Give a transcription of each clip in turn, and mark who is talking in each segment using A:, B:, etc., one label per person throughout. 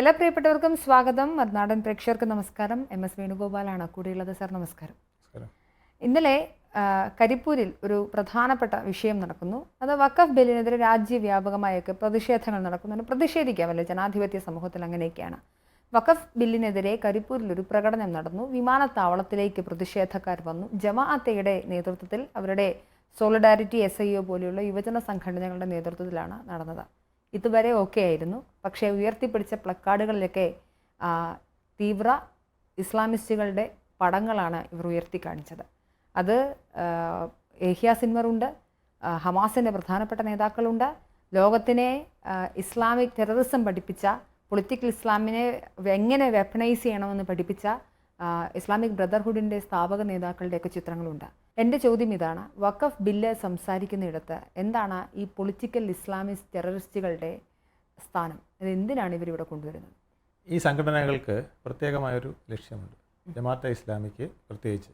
A: എല്ലാ പ്രിയപ്പെട്ടവർക്കും സ്വാഗതം. മറുനാടൻ പ്രേക്ഷകർക്ക് നമസ്കാരം. എം എസ് വേണുഗോപാലാണ് കൂടെയുള്ളത്. സാർ നമസ്കാരം. ഇന്നലെ കരിപ്പൂരിൽ ഒരു പ്രധാനപ്പെട്ട വിഷയം നടക്കുന്നു. അത് വഖഫ് ബില്ലിനെതിരെ രാജ്യവ്യാപകമായൊക്കെ പ്രതിഷേധങ്ങൾ നടക്കുന്നുണ്ട് പ്രതിഷേധിക്കാമല്ലോ? ജനാധിപത്യ സമൂഹത്തിൽ അങ്ങനെയൊക്കെയാണ്. വഖഫ് ബില്ലിനെതിരെ കരിപ്പൂരിൽ ഒരു പ്രകടനം നടന്നു. വിമാനത്താവളത്തിലേക്ക് പ്രതിഷേധക്കാർ വന്നു. ജമാഅത്തയുടെ നേതൃത്വത്തിൽ അവരുടെ സോളിഡാരിറ്റി എസ് ഐ ഒ പോലെയുള്ള യുവജന സംഘടനകളുടെ നേതൃത്വത്തിലാണ് നടന്നത്. ഇതുവരെ ഓക്കെ ആയിരുന്നു. പക്ഷേ ഉയർത്തിപ്പിടിച്ച പ്ലക്കാർഡുകളിലൊക്കെ തീവ്ര ഇസ്ലാമിസ്റ്റുകളുടെ പടങ്ങളാണ് ഇവർ ഉയർത്തി കാണിച്ചത്. അത് ഏഹ്യ സിൻവറുണ്ട് ഹമാസിന്റെ പ്രധാനപ്പെട്ട നേതാക്കളുണ്ട്. ലോകത്തിനെ ഇസ്ലാമിക് ടെററിസം പഠിപ്പിച്ച പൊളിറ്റിക്കൽ ഇസ്ലാമിനെ എങ്ങനെ വെപ്പണൈസ് ചെയ്യണമെന്ന് പഠിപ്പിച്ച ഇസ്ലാമിക് ബ്രദർഹുഡിന്റെ സ്ഥാപക നേതാക്കളുടെയൊക്കെ ചിത്രങ്ങളുണ്ട്. എന്റെ ചോദ്യം ഇതാണ്. വഖഫ് ബില്ല് സംസാരിക്കുന്നിടത്ത് എന്താണ് ഈ പൊളിറ്റിക്കൽ ഇസ്ലാമിസ്റ്റ് ടെററിസ്റ്റുകളുടെ സ്ഥാനം? ഇത് എന്തിനാണ് ഇവരിവിടെ കൊണ്ടുവരുന്നത്?
B: ഈ സംഘടനകൾക്ക് പ്രത്യേകമായൊരു ലക്ഷ്യമുണ്ട്. ജമാഅത്തെ ഇസ്ലാമിക്ക് പ്രത്യേകിച്ച്.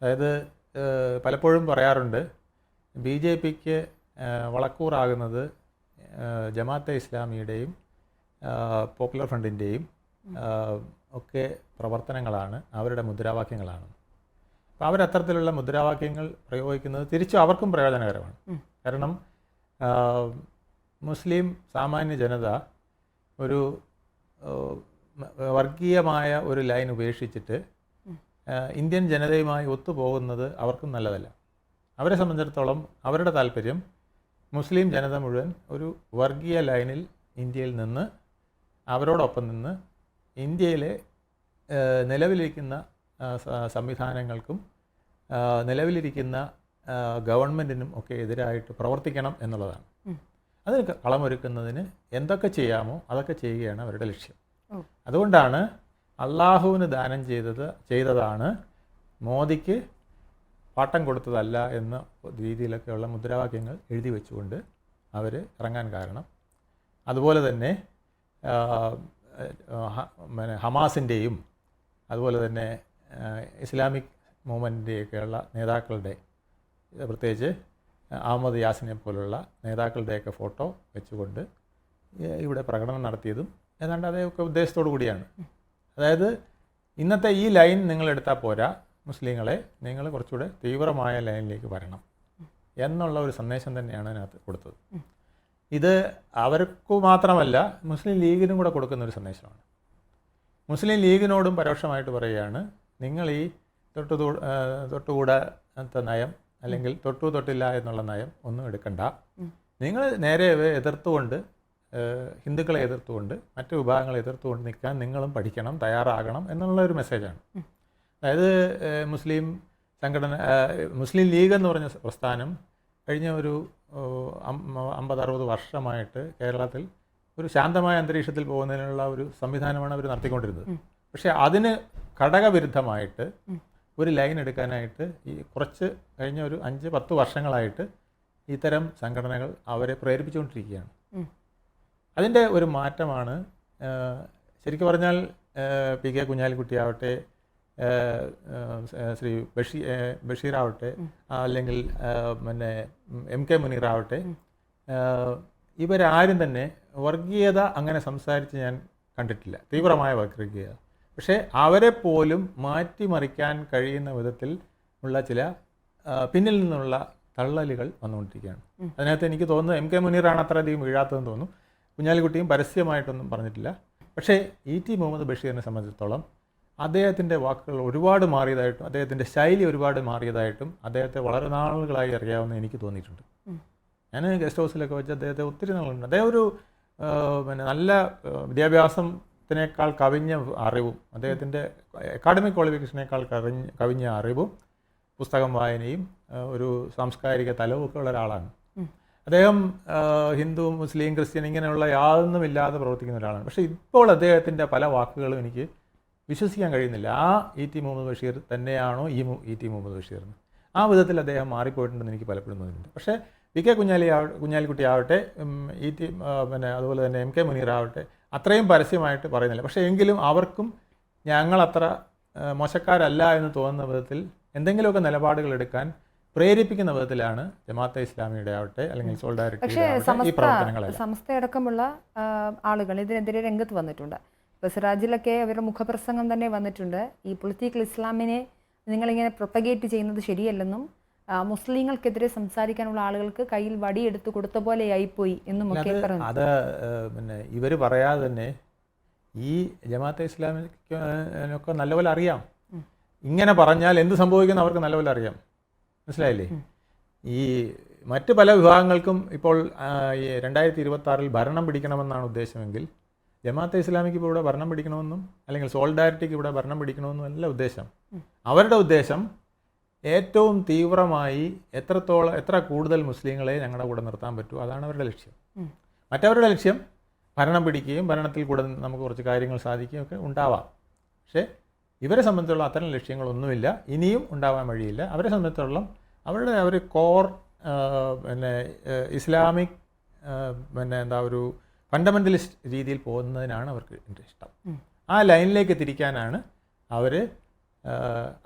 B: അതായത് പലപ്പോഴും പറയാറുണ്ട് ബി ജെ പിക്ക് വളക്കൂറാകുന്നത് ജമാഅത്തെ ഇസ്ലാമിയുടെയും പോപ്പുലർ ഫ്രണ്ടിന്റെയും ഒക്കെ പ്രവർത്തനങ്ങളാണ് അവരുടെ മുദ്രാവാക്യങ്ങളാണ്. അപ്പോൾ അവരത്തരത്തിലുള്ള മുദ്രാവാക്യങ്ങൾ പ്രയോഗിക്കുന്നത് തിരിച്ചും അവർക്കും പ്രയോജനകരമാണ്. കാരണം മുസ്ലിം സാമാന്യ ജനത ഒരു വർഗീയമായ ഒരു ലൈൻ ഉപേക്ഷിച്ചിട്ട് ഇന്ത്യൻ ജനതയുമായി ഒത്തുപോകുന്നത് അവർക്കും നല്ലതല്ല. അവരെ സംബന്ധിച്ചിടത്തോളം അവരുടെ താല്പര്യം മുസ്ലിം ജനത മുഴുവൻ ഒരു വർഗീയ ലൈനിൽ ഇന്ത്യയിൽ നിന്ന് അവരോടൊപ്പം നിന്ന് ഇന്ത്യയിലെ നിലവിലിരിക്കുന്ന സംവിധാനങ്ങൾക്കും നിലവിലിരിക്കുന്ന ഗവൺമെന്റിനും ഒക്കെ എതിരായിട്ട് പ്രവർത്തിക്കണം എന്നുള്ളതാണ്. അതിന് കളമൊരുക്കുന്നതിന് എന്തൊക്കെ ചെയ്യാമോ അതൊക്കെ ചെയ്യുകയാണ് അവരുടെ ലക്ഷ്യം. അതുകൊണ്ടാണ് അള്ളാഹുവിന് ദാനം ചെയ്തത് ചെയ്തതാണ് മോദിക്ക് പാട്ടം കൊടുത്തതല്ല എന്ന രീതിയിലൊക്കെയുള്ള മുദ്രാവാക്യങ്ങൾ എഴുതി വെച്ചുകൊണ്ട് അവർ ഇറങ്ങാൻ കാരണം. അതുപോലെ തന്നെ പിന്നെ ഹമാസിന്റെയും അതുപോലെ തന്നെ ഇസ്ലാമിക് മൂവ്മെന്റിന്റെയൊക്കെയുള്ള നേതാക്കളുടെ പ്രത്യേകിച്ച് അഹമ്മദ് യാസിനെ പോലുള്ള നേതാക്കളുടെയൊക്കെ ഫോട്ടോ വെച്ചുകൊണ്ട് ഇവിടെ പ്രകടനം നടത്തിയതും ഏതാണ്ട് അതേയൊക്കെ ഉദ്ദേശത്തോടു കൂടിയാണ്. അതായത് ഇന്നത്തെ ഈ ലൈൻ നിങ്ങൾ എടുത്താൽ പോരാ മുസ്ലിങ്ങളെ നിങ്ങൾ കുറച്ചുകൂടെ തീവ്രമായ ലൈനിലേക്ക് വരണം എന്നുള്ള ഒരു സന്ദേശം തന്നെയാണ് അതിനകത്ത് കൊടുത്തത്. ഇത് അവർക്ക് മാത്രമല്ല മുസ്ലിം ലീഗിനും കൂടെ കൊടുക്കുന്ന ഒരു സന്ദേശമാണ്. മുസ്ലിം ലീഗിനോടും പരോക്ഷമായിട്ട് പറയുകയാണ് നിങ്ങൾ ഈ തൊട്ടു തൊട്ടുകൂടാത്ത നയം അല്ലെങ്കിൽ തൊട്ടു തൊട്ടില്ല എന്നുള്ള നയം ഒന്നും എടുക്കണ്ട. നിങ്ങൾ നേരെ എതിർത്തുകൊണ്ട് ഹിന്ദുക്കളെ എതിർത്തുകൊണ്ട് മറ്റ് വിഭാഗങ്ങളെ എതിർത്തുകൊണ്ട് നിൽക്കാൻ നിങ്ങളും പഠിക്കണം തയ്യാറാകണം എന്നുള്ള ഒരു മെസ്സേജാണ് അതായത് മുസ്ലിം സംഘടന മുസ്ലിം ലീഗ് എന്ന് പറഞ്ഞ പ്രസ്ഥാനം കഴിഞ്ഞ ഒരു അമ്പത് അറുപത് വർഷമായിട്ട് കേരളത്തിൽ ഒരു ശാന്തമായ അന്തരീക്ഷത്തിൽ പോകുന്നതിനുള്ള ഒരു സംവിധാനമാണ് അവർ നടത്തിക്കൊണ്ടിരുന്നത്. പക്ഷേ അതിന് ഘടകവിരുദ്ധമായിട്ട് ഒരു ലൈൻ എടുക്കാനായിട്ട് ഈ കുറച്ച് കഴിഞ്ഞ ഒരു അഞ്ച് പത്ത് വർഷങ്ങളായിട്ട് ഇത്തരം സംഘടനകൾ അവരെ പ്രേരിപ്പിച്ചുകൊണ്ടിരിക്കുകയാണ്. അതിന്റെ ഒരു മാറ്റമാണ് ശരിക്കും പറഞ്ഞാൽ പി കെ കുഞ്ഞാലിക്കുട്ടിയാവട്ടെ ആ, ആ, ശ്രീ ബഷീ ബഷീറാവട്ടെ അല്ലെങ്കിൽ പിന്നെ എം കെ മുനീറാവട്ടെ ഇവരാരും തന്നെ വർഗീയത അങ്ങനെ സംസാരിച്ച് ഞാൻ കണ്ടിട്ടില്ല. തീവ്രമായ വർഗീയത പക്ഷേ അവരെ പോലും മാറ്റിമറിക്കാൻ കഴിയുന്ന വിധത്തിൽ ഉള്ള ചില പിന്നിൽ നിന്നുള്ള തള്ളലുകൾ വന്നുകൊണ്ടിരിക്കുകയാണ്. അതിനകത്ത് എനിക്ക് തോന്നുന്നത് എം കെ മുനീറാണ് അത്രയധികം വീഴാത്തതെന്ന് തോന്നുന്നു. കുഞ്ഞാലിക്കുട്ടിയും പരസ്യമായിട്ടൊന്നും പറഞ്ഞിട്ടില്ല. പക്ഷേ ഇ ടി മുഹമ്മദ് ബഷീറിനെ സംബന്ധിച്ചിടത്തോളം അദ്ദേഹത്തിന്റെ വാക്കുകൾ ഒരുപാട് മാറിയതായിട്ടും അദ്ദേഹത്തിന്റെ ശൈലി ഒരുപാട് മാറിയതായിട്ടും അദ്ദേഹത്തെ വളരെ നാളുകളായി അറിയാവുന്ന എനിക്ക് തോന്നിയിട്ടുണ്ട്. ഞാൻ ഗസ്റ്റ് ഹൗസിലൊക്കെ വെച്ച് അദ്ദേഹത്തെ ഒത്തിരി നാളുണ്ട് അദ്ദേഹം ഒരു പിന്നെ നല്ല ആ, വിദ്യാഭ്യാസത്തിനേക്കാൾ കവിഞ്ഞ അറിവും അദ്ദേഹത്തിന്റെ അക്കാഡമിക് ക്വാളിഫിക്കേഷനേക്കാൾ കവിഞ്ഞ കവിഞ്ഞ അറിവും പുസ്തകം വായനയും ഒരു സാംസ്കാരിക തലവുമൊക്കെ ഉള്ള ഒരാളാണ്. അദ്ദേഹം ഹിന്ദു മുസ്ലിം ക്രിസ്ത്യൻ ഇങ്ങനെയുള്ള യാതൊന്നുമില്ലാതെ പ്രവർത്തിക്കുന്ന ഒരാളാണ്. പക്ഷേ ഇപ്പോൾ അദ്ദേഹത്തിന്റെ പല വാക്കുകളും എനിക്ക് വിശ്വസിക്കാൻ കഴിയുന്നില്ല. ആ ഇ ടി മുഹമ്മദ് ബഷീർ തന്നെയാണോ ഈ ഇ ടി മുഹമ്മദ് ബഷീർ എന്ന്. ആ വിധത്തിൽ അദ്ദേഹം മാറിപ്പോയിട്ടുണ്ടെന്ന് എനിക്ക് പലപ്പോഴും തോന്നിയിട്ടുണ്ട്. പക്ഷേ വി കെ കുഞ്ഞാലി ആവ കുഞ്ഞാലിക്കുട്ടി ആവട്ടെ ഇ ടി പിന്നെ അതുപോലെ തന്നെ എം കെ മുനീർ ആവട്ടെ അത്രയും പരസ്യമായിട്ട് പറയുന്നില്ല. പക്ഷേ എങ്കിലും അവർക്കും ഞങ്ങളത്ര മോശക്കാരല്ല എന്ന് തോന്നുന്ന വിധത്തിൽ എന്തെങ്കിലുമൊക്കെ നിലപാടുകൾ എടുക്കാൻ പ്രേരിപ്പിക്കുന്ന വിധത്തിലാണ് ജമാഅത്തെ ഇസ്ലാമിയുടെ ആവട്ടെ അല്ലെങ്കിൽ സോൾഡാരിറ്റി ഈ
A: ആ, ആളുകൾ ഇതിനെതിരെ രംഗത്ത് വന്നിട്ടുണ്ട്. ഇപ്പോൾ സിറാജിലൊക്കെ അവരുടെ മുഖപ്രസംഗം തന്നെ വന്നിട്ടുണ്ട്. ഈ പൊളിറ്റിക്കൽ ഇസ്ലാമിനെ നിങ്ങളിങ്ങനെ പ്രൊപ്പഗേറ്റ് ചെയ്യുന്നത് ശരിയല്ലെന്നും മുസ്ലിങ്ങൾക്കെതിരെ സംസാരിക്കാനുള്ള ആളുകൾക്ക് കയ്യിൽ വടിയെടുത്ത് കൊടുത്ത പോലെയായിപ്പോയി എന്നും ഒക്കെ പറഞ്ഞു
B: അത് പിന്നെ ഇവർ പറയാതെ തന്നെ ഈ ജമാഅത്തെ ഇസ്ലാമിക്കൊക്കെ നല്ലപോലെ അറിയാം. ഇങ്ങനെ പറഞ്ഞാൽ എന്ത് സംഭവിക്കുന്നു അവർക്ക് നല്ലപോലെ അറിയാം. മനസ്സിലായില്ലേ? ഈ മറ്റ് പല വിഭാഗങ്ങൾക്കും ഇപ്പോൾ ഈ രണ്ടായിരത്തി ഇരുപത്തി ആറിൽ ഭരണം പിടിക്കണമെന്നാണ് ഉദ്ദേശമെങ്കിൽ ജമാഅത്തെ ഇസ്ലാമിക്ക് ഇപ്പോൾ ഇവിടെ ഭരണം പിടിക്കണമെന്നും അല്ലെങ്കിൽ സോൾഡാരിറ്റിക്ക് ഇവിടെ ഭരണം പിടിക്കണമെന്നും അല്ല ഉദ്ദേശം. അവരുടെ ഉദ്ദേശം ഏറ്റവും തീവ്രമായി എത്രത്തോളം എത്ര കൂടുതൽ മുസ്ലിങ്ങളെ ഞങ്ങളുടെ കൂടെ നിർത്താൻ പറ്റുമോ അതാണ് അവരുടെ ലക്ഷ്യം. മറ്റവരുടെ ലക്ഷ്യം ഭരണം പിടിക്കുകയും ഭരണത്തിൽ കൂടെ നമുക്ക് കുറച്ച് കാര്യങ്ങൾ സാധിക്കുകയും ഒക്കെ ഉണ്ടാവാം. പക്ഷേ ഇവരെ സംബന്ധിച്ചുള്ള അത്തരം ലക്ഷ്യങ്ങളൊന്നുമില്ല. ഇനിയും ഉണ്ടാവാൻ വഴിയില്ല. അവരെ സംബന്ധിച്ചിടത്തോളം അവരുടെ അവർ കോർ പിന്നെ ഇസ്ലാമിക് പിന്നെ എന്താ ഒരു ഫണ്ടമെന്റലിസ്റ്റ് രീതിയിൽ പോകുന്നതിനാണ് അവർക്ക് ഇഷ്ടം ആ ലൈനിലേക്ക് തിരിക്കാനാണ് അവർ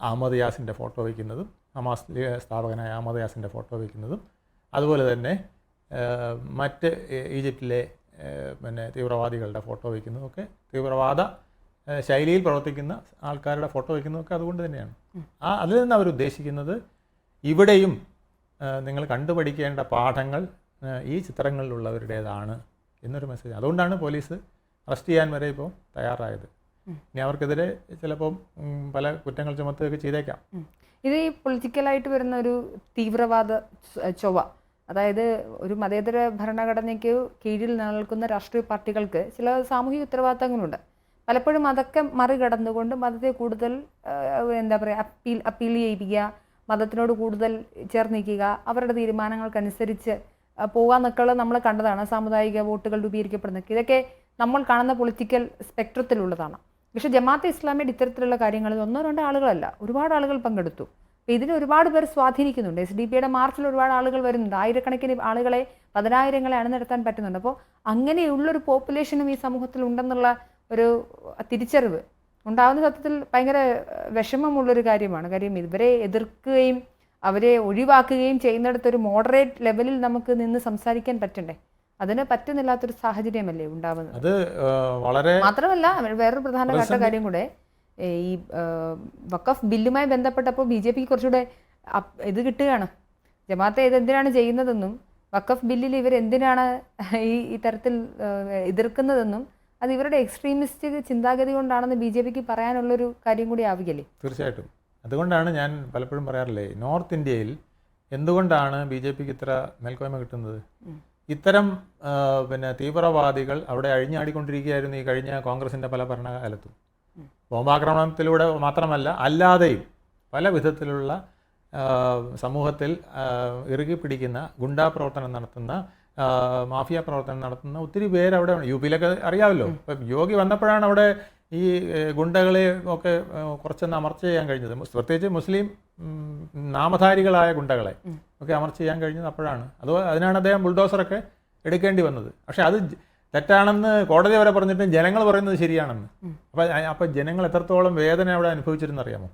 B: അഹമ്മദ് യാസിന്റെ ഫോട്ടോ വയ്ക്കുന്നതും ഹമാസ് സ്ഥാപകനായ അഹമ്മദ് യാസിന്റെ ഫോട്ടോ വയ്ക്കുന്നതും. അതുപോലെ തന്നെ മറ്റ് ഈജിപ്റ്റിലെ ഈജിപ്തിലെ പിന്നെ തീവ്രവാദികളുടെ ഫോട്ടോ വയ്ക്കുന്നതൊക്കെ തീവ്രവാദ ശൈലിയിൽ പ്രവർത്തിക്കുന്ന ആൾക്കാരുടെ ഫോട്ടോ വയ്ക്കുന്നതൊക്കെ അതുകൊണ്ട് തന്നെയാണ്. ആ അതിൽ നിന്ന് അവർ ഉദ്ദേശിക്കുന്നത് ഇവിടെയും നിങ്ങൾ കണ്ടുപഠിക്കേണ്ട പാഠങ്ങൾ ഈ ചിത്രങ്ങളിലുള്ളവരുടേതാണ് എന്നൊരു മെസ്സേജ് അതുകൊണ്ടാണ് പോലീസ് അറസ്റ്റ് ചെയ്യാൻ വരെ ഇപ്പോൾ തയ്യാറായത്. ഇനി അവർക്കെതിരെ ചിലപ്പം പല കുറ്റങ്ങൾ ചുമത്തുകയൊക്കെ ചെയ്തേക്കാം.
A: ഇത് ഈ പൊളിറ്റിക്കലായിട്ട് വരുന്ന ഒരു തീവ്രവാദ ചൊവ ചൊവ്വ. അതായത് ഒരു മതേതര ഭരണഘടനയ്ക്ക് കീഴിൽ നിലനിൽക്കുന്ന രാഷ്ട്രീയ പാർട്ടികൾക്ക് ചില സാമൂഹിക ഉത്തരവാദിത്തങ്ങളുണ്ട്. പലപ്പോഴും അതൊക്കെ മറികടന്നുകൊണ്ട് മതത്തെ കൂടുതൽ എന്താ പറയുക അപ്പീൽ അപ്പീൽ ചെയ്യിപ്പിക്കുക മതത്തിനോട് കൂടുതൽ ചേർന്നിക്കുക അവരുടെ തീരുമാനങ്ങൾക്കനുസരിച്ച് ആ, പോകാന്നൊക്കെയുള്ള നമ്മൾ കണ്ടതാണ്. സാമുദായിക വോട്ടുകൾ രൂപീകരിക്കപ്പെടുന്നത് ഇതൊക്കെ നമ്മൾ കാണുന്ന പൊളിറ്റിക്കൽ സ്പെക്ട്രത്തിലുള്ളതാണ്. പക്ഷേ ജമാഅത്തെ ഇസ്ലാമിയുടെ ഇത്തരത്തിലുള്ള കാര്യങ്ങളിൽ ഒന്നോ രണ്ടോ ആളുകളല്ല ഒരുപാട് ആളുകൾ പങ്കെടുത്തു. അപ്പോൾ ഇതിന് ഒരുപാട് പേർ സ്വാധീനിക്കുന്നുണ്ട്. എസ് ഡി പിയുടെ മാർച്ചിൽ ഒരുപാട് ആളുകൾ വരുന്നുണ്ട്. ആയിരക്കണക്കിന് ആളുകളെ പതിനായിരങ്ങളെ അണിനിരത്താൻ പറ്റുന്നുണ്ട്. അപ്പോൾ അങ്ങനെയുള്ളൊരു പോപ്പുലേഷനും ഈ സമൂഹത്തിൽ ഉണ്ടെന്നുള്ള ഒരു തിരിച്ചറിവ് ഉണ്ടാകുന്ന സത്യത്തിൽ ഭയങ്കര വിഷമമുള്ളൊരു കാര്യമാണ്. കാര്യം ഇവരെ എതിർക്കുകയും അവരെ ഒഴിവാക്കുകയും ചെയ്യുന്നിടത്തൊരു മോഡറേറ്റ് ലെവലിൽ നമുക്ക് നിന്ന് സംസാരിക്കാൻ പറ്റണ്ടേ? അതിന് പറ്റുന്നില്ലാത്തൊരു സാഹചര്യമല്ലേ ഉണ്ടാവുന്നത്?
B: അത് വളരെ
A: മാത്രമല്ല വേറൊരു പ്രധാനപ്പെട്ട കാര്യം കൂടെ ഈ വക്കഫ് ബില്ലുമായി ബന്ധപ്പെട്ടപ്പോൾ ബി ജെ പിക്ക് കുറച്ചുകൂടെ ഇത് കിട്ടുകയാണ്. ജമാഅത്തെ ഇത് എന്തിനാണ് ചെയ്യുന്നതെന്നും വക്കഫ് ബില്ലിൽ ഇവർ എന്തിനാണ് ഈ ഈ തരത്തിൽ എതിർക്കുന്നതെന്നും അത് ഇവരുടെ എക്സ്ട്രീമിസ്റ്റ് ചിന്താഗതി കൊണ്ടാണെന്ന് ബി ജെ പിക്ക് പറയാനുള്ളൊരു കാര്യം കൂടി ആവുകയല്ലേ?
B: തീർച്ചയായിട്ടും. അതുകൊണ്ടാണ് ഞാൻ പലപ്പോഴും പറയാറില്ലേ നോർത്ത് ഇന്ത്യയിൽ എന്തുകൊണ്ടാണ് ബി ജെ പിക്ക് ഇത്ര മേൽക്കോയ്മ കിട്ടുന്നത്? ഇത്തരം പിന്നെ തീവ്രവാദികൾ അവിടെ അഴിഞ്ഞാടിക്കൊണ്ടിരിക്കുകയായിരുന്നു ഈ കഴിഞ്ഞ കോൺഗ്രസിന്റെ പല ഭരണകാലത്തും. ബോംബാക്രമണത്തിലൂടെ മാത്രമല്ല അല്ലാതെയും പല വിധത്തിലുള്ള സമൂഹത്തിൽ ഇറുകി പിടിക്കുന്ന ഗുണ്ടാ പ്രവർത്തനം നടത്തുന്ന മാഫിയ പ്രവർത്തനം നടത്തുന്ന ഒത്തിരി പേര് അവിടെ യു പിയിലൊക്കെ അറിയാമല്ലോ. ഇപ്പം യോഗി വന്നപ്പോഴാണ് അവിടെ ഈ ഗുണ്ടകളെ ഒക്കെ കുറച്ചൊന്ന് അമർച്ച ചെയ്യാൻ കഴിഞ്ഞത്. പ്രത്യേകിച്ച് മുസ്ലിം നാമധാരികളായ ഗുണ്ടകളെ ഒക്കെ അമർച്ച ചെയ്യാൻ കഴിഞ്ഞത് അപ്പോഴാണ്. അത് അതിനാണ് അദ്ദേഹം ബുൾഡോസറൊക്കെ എടുക്കേണ്ടി വന്നത്. പക്ഷേ അത് തെറ്റാണെന്ന് കോടതി വരെ പറഞ്ഞിട്ട് ജനങ്ങൾ പറയുന്നത് ശരിയാണെന്ന്. അപ്പം അപ്പം ജനങ്ങൾ എത്രത്തോളം വേദന അവിടെ അനുഭവിച്ചിരുന്നു അറിയാമോ?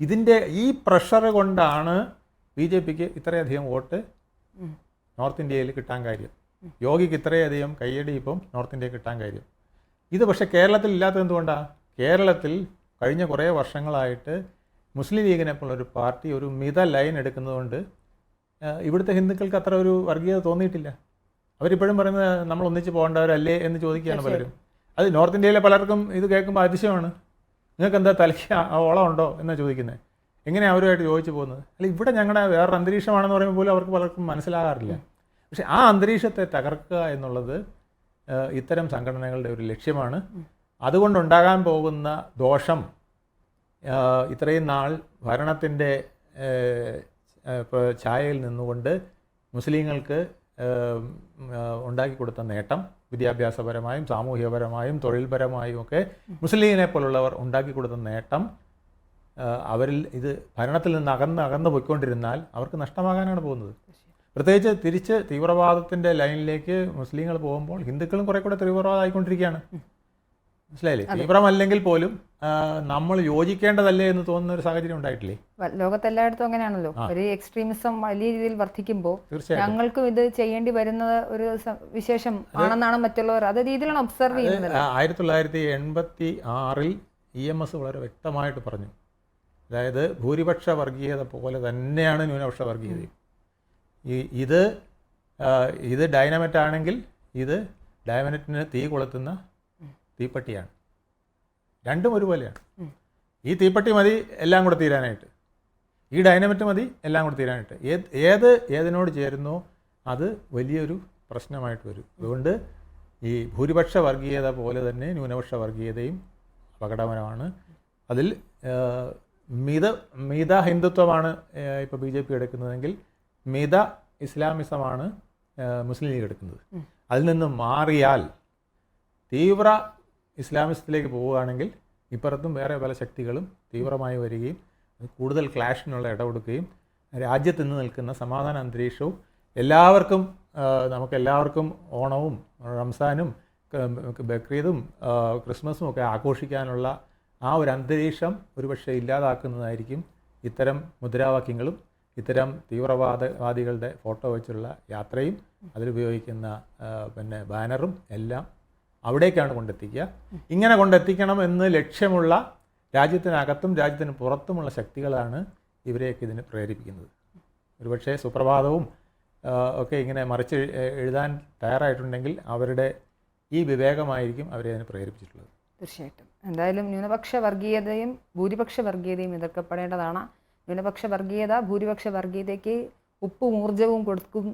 B: ഇതിന്റെ ഈ പ്രഷർ കൊണ്ടാണ് ബി ജെ പിക്ക് ഇത്രയധികം വോട്ട് നോർത്ത് ഇന്ത്യയിൽ കിട്ടാൻ കാര്യം. യോഗിക്ക് ഇത്രയധികം കയ്യടി ഇപ്പം നോർത്ത് ഇന്ത്യയിൽ കിട്ടാൻ കാര്യം. ഇത് പക്ഷേ കേരളത്തിൽ ഇല്ലാത്തത് എന്തുകൊണ്ടാണ് കേരളത്തിൽ കഴിഞ്ഞ കുറേ വർഷങ്ങളായിട്ട് മുസ്ലിം ലീഗിനെ പോലൊരു പാർട്ടി ഒരു മിത ലൈൻ എടുക്കുന്നതുകൊണ്ട് ഇവിടുത്തെ ഹിന്ദുക്കൾക്ക് അത്ര ഒരു വർഗീയത തോന്നിയിട്ടില്ല. അവരിപ്പോഴും പറയുന്നത് നമ്മൾ ഒന്നിച്ച് പോകേണ്ടവരല്ലേ എന്ന് ചോദിക്കുകയാണ് പലരും. അത് നോർത്ത് ഇന്ത്യയിലെ പലർക്കും ഇത് കേൾക്കുമ്പോൾ അതിശയമാണ്. നിങ്ങൾക്ക് എന്താ തലയ്ക്ക് ഓളം ഉണ്ടോ എന്നാണ് ചോദിക്കുന്നത്. എങ്ങനെയാണ് അവരുമായിട്ട് ചോദിച്ചു പോകുന്നത്? അല്ല ഇവിടെ ഞങ്ങളുടെ വേറൊരു അന്തരീക്ഷമാണെന്ന് പറയുമ്പോൾ പോലും അവർക്ക് പലർക്കും മനസ്സിലാകാറില്ല. പക്ഷേ ആ അന്തരീക്ഷത്തെ തകർക്കുക എന്നുള്ളത് ഇത്തരം സംഘടനകളുടെ ഒരു ലക്ഷ്യമാണ്. അതുകൊണ്ടുണ്ടാകാൻ പോകുന്ന ദോഷം ഇത്രയും നാൾ ഭരണത്തിന്റെ ഛായയിൽ നിന്നുകൊണ്ട് മുസ്ലിങ്ങൾക്ക് ഉണ്ടാക്കി കൊടുത്ത നേട്ടം വിദ്യാഭ്യാസപരമായും സാമൂഹികപരമായും തൊഴിൽപരമായും ഒക്കെ മുസ്ലിങ്ങിനെ പോലുള്ളവർ ഉണ്ടാക്കി കൊടുത്ത നേട്ടം അവരിൽ ഇത് ഭരണത്തിൽ നിന്ന് അകന്ന് അകന്ന് പോയിക്കൊണ്ടിരുന്നാൽ അവർക്ക് നഷ്ടമാകാനാണ് പോകുന്നത്. പ്രത്യേകിച്ച് തിരിച്ച് തീവ്രവാദത്തിന്റെ ലൈനിലേക്ക് മുസ്ലിങ്ങൾ പോകുമ്പോൾ ഹിന്ദുക്കളും കുറെ കൂടെ തീവ്രവാദമായിക്കൊണ്ടിരിക്കുകയാണ് മനസ്സിലായില്ലേ? തീവ്രമല്ലെങ്കിൽ പോലും നമ്മൾ യോജിക്കേണ്ടതല്ലേ എന്ന് തോന്നുന്ന ഒരു സാഹചര്യം ഉണ്ടായിട്ടില്ലേ?
A: ലോകത്തെല്ലായിടത്തും അങ്ങനെയാണല്ലോ. ഒരു എക്സ്ട്രീമിസം വലിയ രീതിയിൽ വർദ്ധിക്കുമ്പോൾ ഞങ്ങൾക്കും ഇത് ചെയ്യേണ്ടി വരുന്ന ഒരു വിശേഷം ആണെന്നാണ് മറ്റുള്ളവർ അത് രീതിയിലാണ് ഒബ്സർവ് ചെയ്യുന്നത്.
B: ആയിരത്തി തൊള്ളായിരത്തി എൺപത്തി ആറിൽ ഇ എം എസ് വളരെ വ്യക്തമായിട്ട് പറഞ്ഞു. അതായത് ഭൂരിപക്ഷ വർഗീയത പോലെ തന്നെയാണ് ന്യൂനപക്ഷ വർഗീയതയും. ഇത് ഇത് ഡൈനമറ്റ് ആണെങ്കിൽ ഇത് ഡയമനറ്റിന് തീ കൊളുത്തുന്ന തീപ്പട്ടിയാണ്. രണ്ടും ഒരുപോലെയാണ്. ഈ തീപ്പട്ടി മതി എല്ലാം കൂടെ തീരാനായിട്ട്. ഈ ഡൈനമറ്റ് മതി എല്ലാം കൂടെ തീരാനായിട്ട്. ഏത് ഏത് ഏതിനോട് ചേരുന്നോ അത് വലിയൊരു പ്രശ്നമായിട്ട് വരും. അതുകൊണ്ട് ഈ ഭൂരിപക്ഷ വർഗീയത പോലെ തന്നെ ന്യൂനപക്ഷ വർഗീയതയും അപകടകരമാണ്. അതിൽ മിത മിത ഹിന്ദുത്വമാണ് ഇപ്പോൾ ബി ജെ പി എടുക്കുന്നതെങ്കിൽ മിത ഇസ്ലാമിസമാണ് മുസ്ലിം ലീഗ് എടുക്കുന്നത്. അതിൽ നിന്ന് മാറിയാൽ തീവ്ര ഇസ്ലാമിസത്തിലേക്ക് പോവുകയാണെങ്കിൽ ഇപ്പുറത്തും വേറെ പല ശക്തികളും തീവ്രമായി വരികയും കൂടുതൽ ക്ലാഷിനുള്ള ഇടപെടുക്കുകയും രാജ്യത്ത് നിന്ന് നിൽക്കുന്ന സമാധാന അന്തരീക്ഷവും എല്ലാവർക്കും നമുക്കെല്ലാവർക്കും നമുക്ക് എല്ലാവർക്കും ഓണവും റംസാനും ബക്രീദും ക്രിസ്മസും ഒക്കെ ആഘോഷിക്കാനുള്ള ആ ഒരു അന്തരീക്ഷം ഒരുപക്ഷെ ഇല്ലാതാക്കുന്നതായിരിക്കും ഇത്തരം മുദ്രാവാക്യങ്ങളും ഇത്തരം തീവ്രവാദവാദികളുടെ ഫോട്ടോ വെച്ചുള്ള യാത്രയും അതിലുപയോഗിക്കുന്ന പിന്നെ ബാനറും എല്ലാം അവിടേക്കാണ് കൊണ്ടെത്തിക്കുക. ഇങ്ങനെ കൊണ്ടെത്തിക്കണം എന്ന് ലക്ഷ്യമുള്ള രാജ്യത്തിനകത്തും രാജ്യത്തിന് പുറത്തുമുള്ള ശക്തികളാണ് ഇവരെയൊക്കെ ഇതിന് പ്രേരിപ്പിക്കുന്നത്. ഒരുപക്ഷെ സുപ്രഭാതവും ഒക്കെ ഇങ്ങനെ മറിച്ച് എഴുതാൻ തയ്യാറായിട്ടുണ്ടെങ്കിൽ അവരുടെ ഈ വിവേകമായിരിക്കും അവരെ അതിന് പ്രേരിപ്പിച്ചിട്ടുള്ളത്.
A: തീർച്ചയായിട്ടും. എന്തായാലും ന്യൂനപക്ഷ വർഗീയതയും ഭൂരിപക്ഷ വർഗീയതയും എതിർക്കപ്പെടേണ്ടതാണ് ന്യൂനപക്ഷ വർഗീയത ഭൂരിപക്ഷ വർഗീയതയ്ക്ക് ഉപ്പും ഊർജവും കൊടുക്കും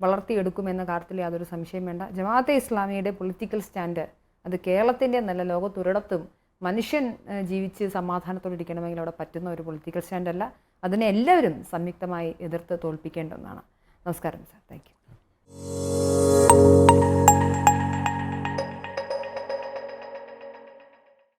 A: വളർത്തിയെടുക്കും എന്ന കാര്യത്തിൽ യാതൊരു സംശയം വേണ്ട. ജമാഅത്തെ ഇസ്ലാമിയുടെ പൊളിറ്റിക്കൽ സ്റ്റാൻഡ് അത് കേരളത്തിന്റെ നല്ല ലോകത്തൊരിടത്തും മനുഷ്യൻ ജീവിച്ച് സമാധാനത്തോടെ ഇരിക്കണമെങ്കിൽ അവിടെ പറ്റുന്ന ഒരു പൊളിറ്റിക്കൽ സ്റ്റാൻഡ് അല്ല. അതിനെ എല്ലാവരും സംയുക്തമായി എതിർത്ത് തോൽപ്പിക്കേണ്ട നമസ്കാരം സാർ താങ്ക് യു